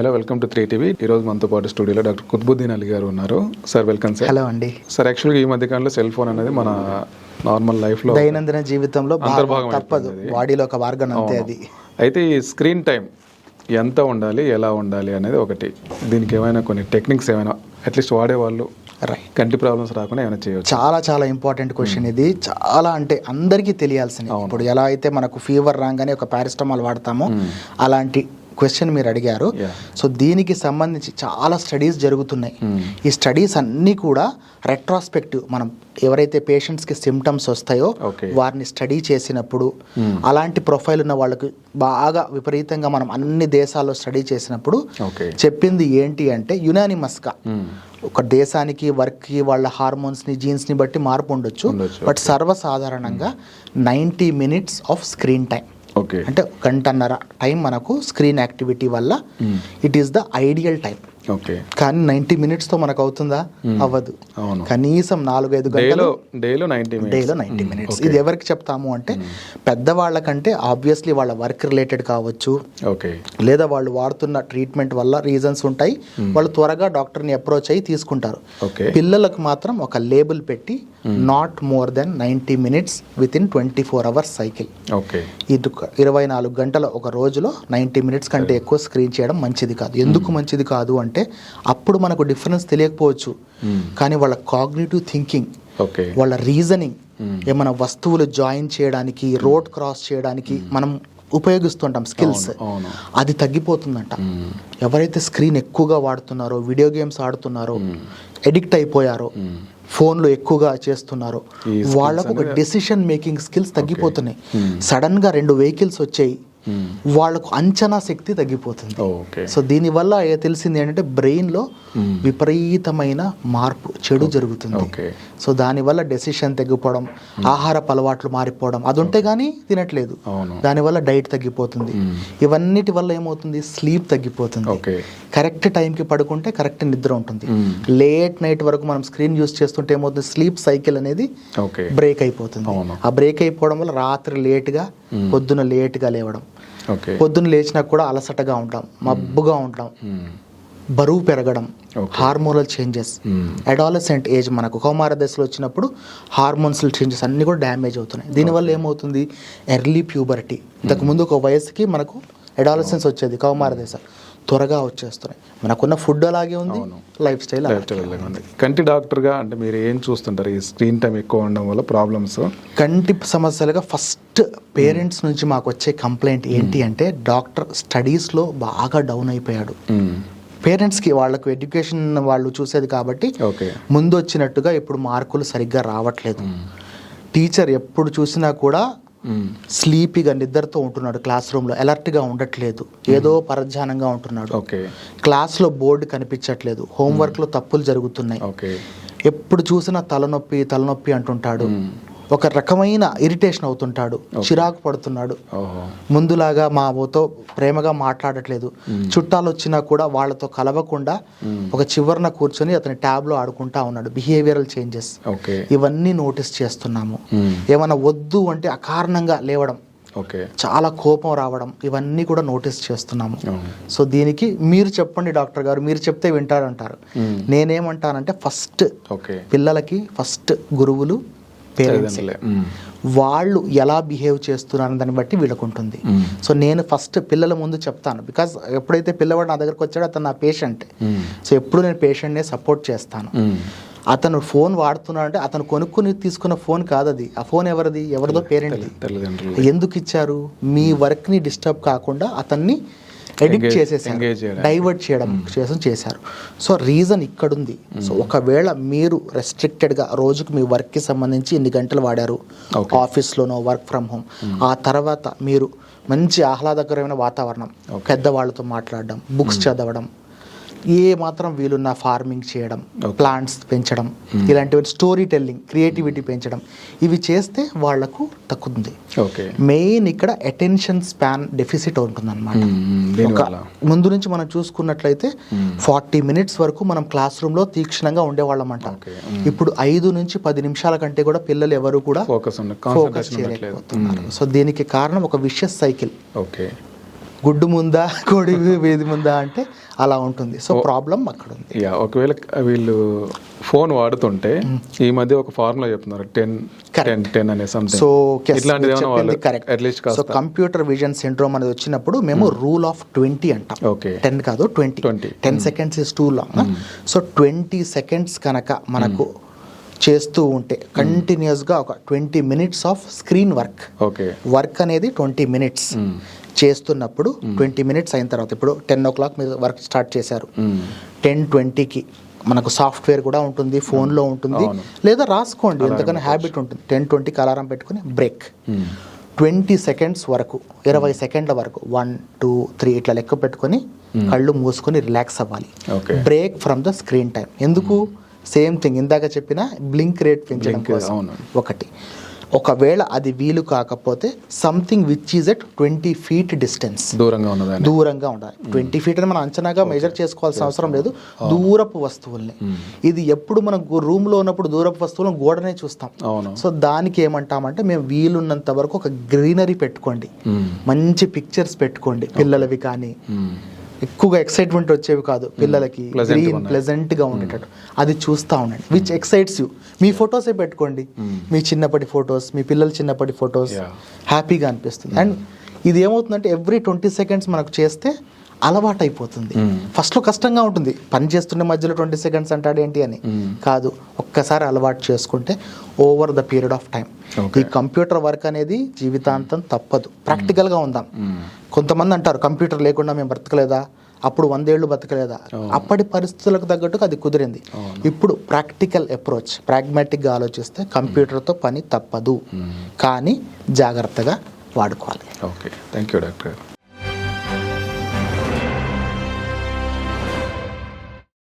Hello welcome to three TV ఈ రోజు మనతో పాటు స్టూడియోలో డాక్టర్ కుత్బుద్దీన్ అలీ గారు ఉన్నారు. సార్ వెల్కమ్ సార్ హలో అండి. సార్ యాక్చువల్గా ఈ మధ్య కాలంలో సెల్ ఫోన్ అనేది మన నార్మల్ లైఫ్లో దైనందిన జీవితంలో అంతర్భాగం తప్పదు. బాడీలో ఒక భాగం అంతే అది. అయితే ఈ స్క్రీన్ టైం ఎంత ఉండాలి ఎలా ఉండాలి అనేది ఒకటి. దీనికి ఏమైనా కొన్ని టెక్నిక్స్ ఏమైనా అట్లీస్ట్ వాడేవాళ్ళు రైట్ కంటి ప్రాబ్లమ్స్ రాకుండా ఏమైనా చేయవచ్చు చాలా చాలా ఇంపార్టెంట్ క్వశ్చన్ ఇది. చాలా అంటే అందరికీ తెలియాల్సింది ఇప్పుడు ఎలా అయితే మనకు ఫీవర్ రాగానే ఒక పారాసిటమాల్ వాడతామో అలాంటి క్వశ్చన్ మీరు అడిగారు. సో దీనికి సంబంధించి చాలా స్టడీస్ జరుగుతున్నాయి. ఈ స్టడీస్ అన్నీ కూడా రెట్రాస్పెక్టివ్ మనం ఎవరైతే పేషెంట్స్కి సిమ్టమ్స్ వస్తాయో. వారిని స్టడీ చేసినప్పుడు అలాంటి ప్రొఫైల్ ఉన్న వాళ్ళకి బాగా విపరీతంగా మనం అన్ని దేశాల్లో స్టడీ చేసినప్పుడు చెప్పింది ఏంటి అంటే యునానిమస్గా ఒక దేశానికి వర్క్కి వాళ్ళ హార్మోన్స్ని జీన్స్ని బట్టి మార్పు ఉండొచ్చు. ఉండొచ్చు, బట్ సర్వసాధారణంగా ninety minutes of screen time okay అంటే గంటన్నర టైం మనకు స్క్రీన్ యాక్టివిటీ వల్ల it is the ideal time. Okay. కానీ నైంటీ మినిట్స్తో మనకు అవుతుందా అవ్వదు. కనీసం నాలుగైదు గంటలు డేలో నైంటీ డేలో నైంటీ మినిట్స్. ఇది ఎవరికి చెప్తాము అంటే పెద్దవాళ్ళకంటే ఆబ్వియస్లీ వాళ్ళ వర్క్ రిలేటెడ్ కావచ్చు. ఓకే. లేదా వాళ్ళు వాడుతున్న ట్రీట్మెంట్ వల్ల రీజన్స్ ఉంటాయి. వాళ్ళు త్వరగా డాక్టర్ని అప్రోచ్ అయ్యి తీసుకుంటారు. ఓకే. పిల్లలకు మాత్రం ఒక లేబుల్ పెట్టి not more than ninety minutes within twenty four hours cycle. Okay. ఇది ఇరవై నాలుగు గంటల ఒక రోజులో నైంటీ మినిట్స్ కంటే ఎక్కువ స్క్రీన్ చేయడం మంచిది కాదు. ఎందుకు మంచిది కాదు అంటే అప్పుడు మనకు డిఫరెన్స్ తెలియకపోవచ్చు. కానీ వాళ్ళ కాగ్నేటివ్ థింకింగ్ ఓకే వాళ్ళ రీజనింగ్ ఏమైనా వస్తువులు జాయిన్ చేయడానికి రోడ్ క్రాస్ చేయడానికి మనం ఉపయోగిస్తుంటాం స్కిల్స్. అది తగ్గిపోతుందంట. ఎవరైతే స్క్రీన్ ఎక్కువగా వాడుతున్నారో వీడియో గేమ్స్ ఆడుతున్నారో ఎడిక్ట్ అయిపోయారో ఫోన్లో ఎక్కువగా చేస్తున్నారో వాళ్ళకు ఒక డెసిషన్ మేకింగ్ స్కిల్స్ తగ్గిపోతున్నాయి. సడన్గా రెండు వెహికల్స్ వచ్చాయి. వాళ్ళకు అంచనా శక్తి తగ్గిపోతుంది. ఓకే. సో దీనివల్ల తెలిసింది ఏంటంటే బ్రెయిన్లో విపరీతమైన మార్పు చెడు జరుగుతుంది. ఓకే. సో దానివల్ల డెసిషన్ తగ్గిపోవడం ఆహారపు అలవాట్లు మారిపోవడం అది ఉంటే కానీ తినట్లేదు. దానివల్ల డైట్ తగ్గిపోతుంది. ఇవన్నిటి వల్ల ఏమవుతుంది? స్లీప్ తగ్గిపోతుంది. ఓకే. కరెక్ట్ టైంకి పడుకుంటే కరెక్ట్ నిద్ర ఉంటుంది. లేట్ నైట్ వరకు మనం స్క్రీన్ యూస్ చేస్తుంటే ఏమవుతుంది? స్లీప్ సైకిల్ అనేది బ్రేక్ అయిపోతుంది. ఆ బ్రేక్ అయిపోవడం వల్ల రాత్రి లేట్గా పొద్దున లేట్గా లేవడం. ఓకే పొద్దున లేచినా కూడా అలసటగా ఉంటాం మబ్బుగా ఉంటాం. బరువు పెరగడం. Hormonal changes. అడాలసెంట్ ఏజ్ మనకు కౌమార దశలో వచ్చినప్పుడు హార్మోన్స్ చేంజెస్ అన్నీ కూడా డ్యామేజ్ అవుతున్నాయి. దీనివల్ల ఏమవుతుంది? Early puberty. ఇంతకుముందు ఒక వయసుకి మనకు అడాలసెన్స్ వచ్చేది కౌమార దశ. త్వరగా వచ్చేస్తున్నాయి. మనకున్న ఫుడ్ అలాగే ఉంది లైఫ్ స్టైల్ లైఫ్ స్టైల్ ఉంది. కంటి డాక్టర్గా అంటే మీరు ఏం చూస్తుంటారు? ఈ స్క్రీన్ టైం ఎక్కువ ఉండడం వల్ల ప్రాబ్లమ్స్? కంటి సమస్యలుగా ఫస్ట్ పేరెంట్స్ నుంచి మాకు వచ్చే కంప్లైంట్ ఏంటి అంటే డాక్టర్ స్టడీస్లో బాగా డౌన్ అయిపోయాడు. పేరెంట్స్కి వాళ్ళకు ఎడ్యుకేషన్ వాళ్ళు చూసేది కాబట్టి ఓకే. ముందు వచ్చినట్టుగా ఇప్పుడు మార్కులు సరిగ్గా రావట్లేదు. టీచర్ ఎప్పుడు చూసినా కూడా స్లీపీగా నిద్రతో ఉంటున్నాడు క్లాస్ రూమ్లో. అలర్ట్గా ఉండట్లేదు. ఏదో పరధ్యానంగా ఉంటున్నాడు. ఓకే. క్లాస్లో బోర్డు కనిపించట్లేదు. హోంవర్క్లో తప్పులు జరుగుతున్నాయి. ఓకే. ఎప్పుడు చూసినా తలనొప్పి తలనొప్పి అంటుంటాడు. ఒక రకమైన ఇరిటేషన్ అవుతుంటాడు. చిరాకు పడుతున్నాడు. ముందులాగా మాతో ప్రేమగా మాట్లాడట్లేదు. చుట్టాలు వచ్చినా కూడా వాళ్ళతో కలవకుండా ఒక చివరన కూర్చొని అతని ట్యాబ్లో ఆడుకుంటా ఉన్నాడు. Behavioural changes. ఇవన్నీ నోటీస్ చేస్తున్నాము. ఏమైనా వద్దు అంటే అకారణంగా లేవడం. ఓకే. చాలా కోపం రావడం. ఇవన్నీ కూడా నోటీస్ చేస్తున్నాము. సో దీనికి మీరు చెప్పండి డాక్టర్ గారు. మీరు చెప్తే వింటారంటారు. నేనేమంటానంటే ఫస్ట్ పిల్లలకి ఫస్ట్ గురువులు పేరెంట్స్. వాళ్ళు ఎలా బిహేవ్ చేస్తున్నారు దాన్ని బట్టి వీళ్ళకు ఉంటుంది సో నేను ఫస్ట్ పిల్లల ముందు చెప్తాను. బికాజ్ ఎప్పుడైతే పిల్లవాడు నా దగ్గరకు వచ్చాడో అతను నా పేషెంట్. సో ఎప్పుడు నేను పేషెంట్నే సపోర్ట్ చేస్తాను. అతను ఫోన్ వాడుతున్నాడు అంటే అతను కొనుక్కుని తీసుకున్న ఫోన్ కాదు అది ఆ ఫోన్ ఎవరిది? ఎవరిదో తల్లిదండ్రులు ఎందుకు ఇచ్చారు? మీ వర్క్ని డిస్టర్బ్ కాకుండా అతన్ని Engage- చేసేసారు. డైవర్ట్ చేయడం చేసం చేశారు. సో రీజన్ ఇక్కడుంది. సో ఒకవేళ మీరు రెస్ట్రిక్టెడ్గా రోజుకు మీ వర్క్కి సంబంధించి ఇన్ని గంటలు వాడారు. ఆఫీస్లోనో వర్క్ ఫ్రమ్ హోమ్ ఆ తర్వాత మీరు మంచి ఆహ్లాదకరమైన వాతావరణం పెద్దవాళ్ళతో మాట్లాడడం బుక్స్ చదవడం ఏ మాత్రం వీలున్న ఫార్మింగ్ చేయడం ప్లాంట్స్ పెంచడం ఇలాంటివి స్టోరీ టెల్లింగ్ క్రియేటివిటీ పెంచడం ఇవి చేస్తే వాళ్ళకు ఓకే మెయిన్ ఇక్కడ అటెన్షన్ స్పాన్ డెఫిసిట్ ఉంటుందన్నమాట. ఒక దీనివల్ల? ముందు నుంచి మనం చూసుకున్నట్లయితే ఫార్టీ మినిట్స్ వరకు మనం క్లాస్ రూమ్లో తీక్షణంగా ఉండేవాళ్ళం అంట ఓకే ఇప్పుడు ఐదు నుంచి పది నిమిషాల కంటే కూడా పిల్లలు ఎవరు కూడా ఫోకస్ చేయలేకపోతున్నారు. సో దీనికి కారణం ఒక విషయస్ సైకిల్ ఓకే గుడ్డు ముందా కోడి వేది ముందా అంటే అలా ఉంటుంది. సో ప్రాబ్లం అక్కడ ఉంది యా ఒకవేళ వీళ్ళు ఫోన్ వాడుతుంటే ఈ మధ్య ఒక ఫార్ములా చెప్తున్నారు టెన్ టెన్ టెన్ అనే so correct so computer vision syndrome అనేది వచ్చినప్పుడు మేము రూల్ ఆఫ్ ట్వంటీ అంటాం. ఓకే. టెన్ కాదు twenty. 20. Ten seconds is too long so twenty seconds కనుక మనకు చేస్తూ ఉంటే కంటిన్యూస్గా ఒక twenty minutes of screen work okay. Work అనేది ట్వంటీ మినిట్స్ చేస్తున్నప్పుడు ట్వంటీ మినిట్స్ అయిన తర్వాత ఇప్పుడు టెన్ ఓ క్లాక్ మీరు వర్క్ స్టార్ట్ చేశారు. టెన్ ట్వంటీకి మనకు సాఫ్ట్వేర్ కూడా ఉంటుంది ఫోన్లో ఉంటుంది. లేదా రాసుకోండి ఎందుకని హ్యాబిట్ ఉంటుంది. టెన్ ట్వంటీకి అలారం పెట్టుకుని బ్రేక్. ట్వంటీ సెకండ్స్ వరకు ఇరవై సెకండ్ల వరకు వన్ టూ త్రీ ఇట్లా లెక్క పెట్టుకొని కళ్ళు మూసుకొని రిలాక్స్ అవ్వాలి. Break from the screen time ఎందుకు? సేమ్ థింగ్ ఇందాక చెప్పిన బ్లింక్ రేట్ పెంచడం కోసం. ఒకటి. ఒకవేళ అది వీలు కాకపోతే something which is at twenty feet distance దూరంగా ఉన్నదాన్ని దూరంగా ఉండాలి. ట్వంటీ ఫీట్ అని మనం అంచనాగా మెజర్ చేసుకోవాల్సిన అవసరం లేదు. దూరపు వస్తువుల్ని. ఇది ఎప్పుడు మనం రూమ్లో ఉన్నప్పుడు దూరపు వస్తువులను గోడనే చూస్తాం. అవును. సో దానికి ఏమంటామంటే మేము వీలున్నంత వరకు ఒక గ్రీనరీ పెట్టుకోండి. మ్మ్. మంచి పిక్చర్స్ పెట్టుకోండి. పిల్లలవి కానీ మ్మ్. ఎక్కువగా ఎక్సైట్మెంట్ వచ్చేవి కాదు. పిల్లలకి గ్రీన్ ఉన్నాయి. ప్లెజెంట్గా ఉండేటట్టు. అది చూస్తా ఉండండి. విచ్ ఎక్సైట్స్ యూ మీ ఫొటోసే పెట్టుకోండి. మీ చిన్నప్పటి ఫొటోస్ మీ పిల్లల చిన్నప్పటి ఫొటోస్. హ్యాపీగా అనిపిస్తుంది. అండ్ ఇది ఏమవుతుందంటే ఎవ్రీ ట్వంటీ సెకండ్స్ మనకు చేస్తే అలవాటు అయిపోతుంది ఫస్ట్లో కష్టంగా ఉంటుంది. పని చేస్తున్న మధ్యలో ట్వంటీ సెకండ్స్ అంటాడు ఏంటి అని. కాదు ఒక్కసారి అలవాటు చేసుకుంటే over the period of time ఈ కంప్యూటర్ వర్క్ అనేది జీవితాంతం తప్పదు. ప్రాక్టికల్గా ఉందాం. కొంతమంది అంటారు కంప్యూటర్ లేకుండా మేము బ్రతకలేదా? అప్పుడు వందేళ్ళు బతకలేదా అప్పటి పరిస్థితులకు తగ్గట్టుగా అది కుదిరింది. ఇప్పుడు ప్రాక్టికల్ అప్రోచ్ ప్రాగ్మాటిక్గా ఆలోచిస్తే కంప్యూటర్తో పని తప్పదు. కానీ జాగ్రత్తగా వాడుకోవాలి. Okay thank you doctor